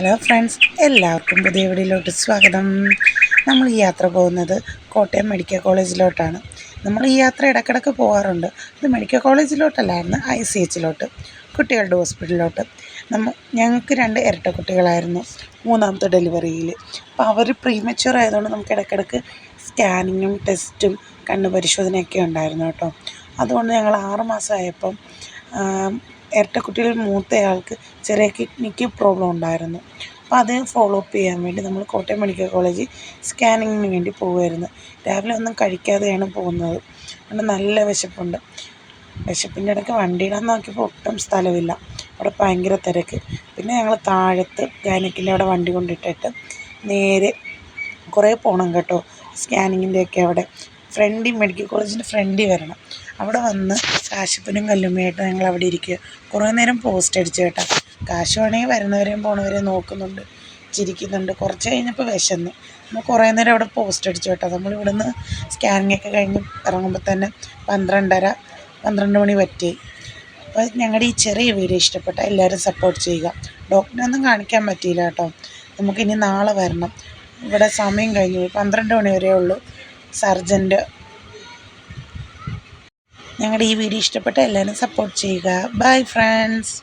Hello friends എല്ലാവർക്കും പുതിയ വീടിലോട്ട് സ്വാഗതം. നമ്മൾ ഈ യാത്ര പോകുന്നത് കോട്ടയം മെഡിക്കൽ കോളേജിലോട്ടാണ്. നമ്മൾ ഈ യാത്ര ഇടയ്ക്കിടയ്ക്ക് പോകാറുണ്ട്. ഇത് മെഡിക്കൽ കോളേജിലോട്ടല്ലായിരുന്നു ഐ സി എച്ചിലോട്ട് കുട്ടികളുടെ ഹോസ്പിറ്റലിലോട്ട്. നമ്മ ഞങ്ങൾക്ക് രണ്ട് ഇരട്ട കുട്ടികളായിരുന്നു മൂന്നാമത്തെ ഡെലിവറിയിൽ. അപ്പോൾ അവർ പ്രീമച്യൂർ ആയതുകൊണ്ട് നമുക്ക് ഇടയ്ക്കിടയ്ക്ക് സ്കാനിങ്ങും ടെസ്റ്റും കണ്ണ് പരിശോധനയൊക്കെ ഉണ്ടായിരുന്നു കേട്ടോ. അതുകൊണ്ട് ഞങ്ങൾ ആറ് മാസമായപ്പം ഇരട്ടക്കുട്ടികളിൽ മൂത്തയാൾക്ക് ചെറിയ കിഡ്നിക്ക് പ്രോബ്ലം ഉണ്ടായിരുന്നു. അപ്പോൾ അത് ഫോളോ അപ്പ് ചെയ്യാൻ വേണ്ടി നമ്മൾ കോട്ടയം മെഡിക്കൽ കോളേജിൽ സ്കാനിങ്ങിന് വേണ്ടി പോകുമായിരുന്നു രാവിലെ ഒന്നും കഴിക്കാതെയാണ് പോകുന്നത്. അതുകൊണ്ട് നല്ല വിശപ്പുണ്ട്. വിശപ്പിന്റെ ഇടയ്ക്ക് വണ്ടി ഇടാൻ നോക്കിയപ്പോൾ ഒട്ടും സ്ഥലമില്ല. അവിടെ ഭയങ്കര തിരക്ക്. പിന്നെ ഞങ്ങൾ താഴത്ത് ഗാനക്കിന്റെ അവിടെ വണ്ടി കൊണ്ടിട്ടിട്ട് നേരെ കുറേ പോകണം കേട്ടോ. സ്കാനിങ്ങിന്റെയൊക്കെ അവിടെ. ഫ്രണ്ടിൽ മെഡിക്കൽ കോളേജിന്റെ ഫ്രണ്ടിൽ വരണം. അവിടെ വന്ന് കാശപ്പനും കല്ലുമ്മയായിട്ട് ഞങ്ങൾ അവിടെ ഇരിക്കുക. കുറേ നേരം പോസ്റ്റ് അടിച്ചു കേട്ടോ. കാശ് വേണമെങ്കിൽ വരുന്നവരെയും പോണവരെയും നോക്കുന്നുണ്ട് ചിരിക്കുന്നുണ്ട്. കുറച്ച് കഴിഞ്ഞപ്പോൾ വിശന്നു. നമ്മൾ കുറേ നേരം അവിടെ പോസ്റ്റ് അടിച്ചു കേട്ടോ. നമ്മൾ ഇവിടുന്ന് സ്കാനിങ് ഒക്കെ കഴിഞ്ഞ് ഇറങ്ങുമ്പോൾ തന്നെ പന്ത്രണ്ടര പന്ത്രണ്ട് മണി പറ്റി. അപ്പോൾ ഞങ്ങളുടെ ഈ ചെറിയ വീഡിയോ ഇഷ്ടപ്പെട്ട എല്ലാവരും സപ്പോർട്ട് ചെയ്യുക. ഡോക്ടറിനൊന്നും കാണിക്കാൻ പറ്റിയില്ല കേട്ടോ. നമുക്കിനി നാളെ വരണം. ഇവിടെ സമയം കഴിഞ്ഞു. പന്ത്രണ്ട് മണി വരെ ഉള്ളൂ. സർജന്റ്. ഞങ്ങളുടെ ഈ വീഡിയോ ഇഷ്ടപ്പെട്ട എല്ലാവരും സപ്പോർട്ട് ചെയ്യുക. Bye friends